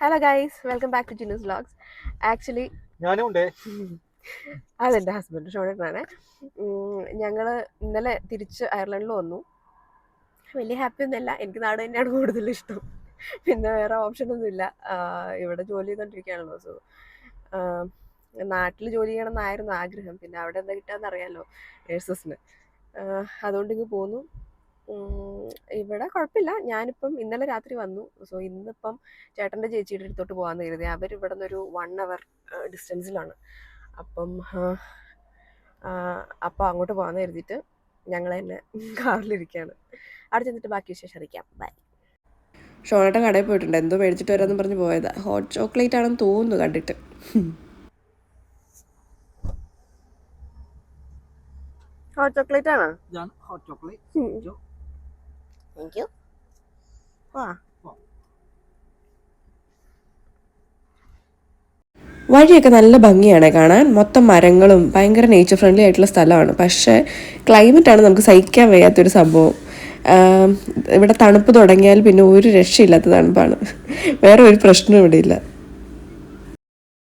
Hello guys welcome back to Jinu's vlogs actually ഞാനും ഉണ്ട്. അതെന്റെ ഹസ്ബൻഡ് ഷോണേട്ടനാണ് ഞങ്ങൾ ഇന്നലെ തിരിച്ച് അയർലൻഡിൽ വന്നു. വലിയ ഹാപ്പി ഒന്നുമല്ല. എനിക്ക് നാട് തന്നെയാണ് കൂടുതൽ ഇഷ്ടം. പിന്നെ വേറെ ഓപ്ഷനൊന്നുമില്ല ഒന്നുമില്ല. ഇവിടെ ജോലി ചെയ്തുകൊണ്ടിരിക്കുകയാണല്ലോ സോ നാട്ടിൽ ജോലി ചെയ്യണമെന്നായിരുന്നു ആഗ്രഹം. പിന്നെ അവിടെ എന്താ കിട്ടാന്ന് അറിയാമല്ലോ നേഴ്സസിന് അതുകൊണ്ട് ഇങ്ങ് പോന്നു. ഇവിടെ കുഴപ്പമില്ല. ഞാനിപ്പം ഇന്നലെ രാത്രി വന്നു. സോ ഇന്നിപ്പം ചേട്ടന്റെ ചേച്ചിയുടെ അടുത്തോട്ട് പോകാമെന്ന് കരുതി. അവർ ഇവിടെ നിന്നൊരു വൺ അവർ ഡിസ്റ്റൻസിലാണ് അപ്പം അപ്പോൾ അങ്ങോട്ട് പോകാമെന്ന് കരുതിയിട്ട് ഞങ്ങൾ തന്നെ കാറിലിരിക്കുകയാണ്. അവിടെ ചെന്നിട്ട് ബാക്കി വിശേഷം അറിയിക്കാം. ബൈ ഷോണേട്ടൻ കടയിൽ പോയിട്ടുണ്ട്. എന്തോ മേടിച്ചിട്ട് വരാമെന്ന് പറഞ്ഞ് പോയതാ. ഹോട്ട് ചോക്ലേറ്റ് ആണെന്ന് തോന്നുന്നു കണ്ടിട്ട്. ഹോട്ട് ചോക്ലേറ്റ് ആണോ? ഹോട്ട് ചോക്ലേറ്റ് താങ്ക് യു വാ വഴിയൊക്കെ നല്ല ഭംഗിയാണ് കാണാൻ. മൊത്തം മരങ്ങളും ഭയങ്കര നേച്ചർ ഫ്രണ്ട്ലി ആയിട്ടുള്ള സ്ഥലമാണ്. പക്ഷേ ക്ലൈമറ്റാണ് നമുക്ക് സഹിക്കാൻ വയ്യാത്തൊരു സംഭവം. ഇവിടെ തണുപ്പ് തുടങ്ങിയാൽ പിന്നെ ഒരു രക്ഷയില്ലാത്ത തണുപ്പാണ്. വേറെ ഒരു പ്രശ്നവും ഇവിടെ ഇല്ല.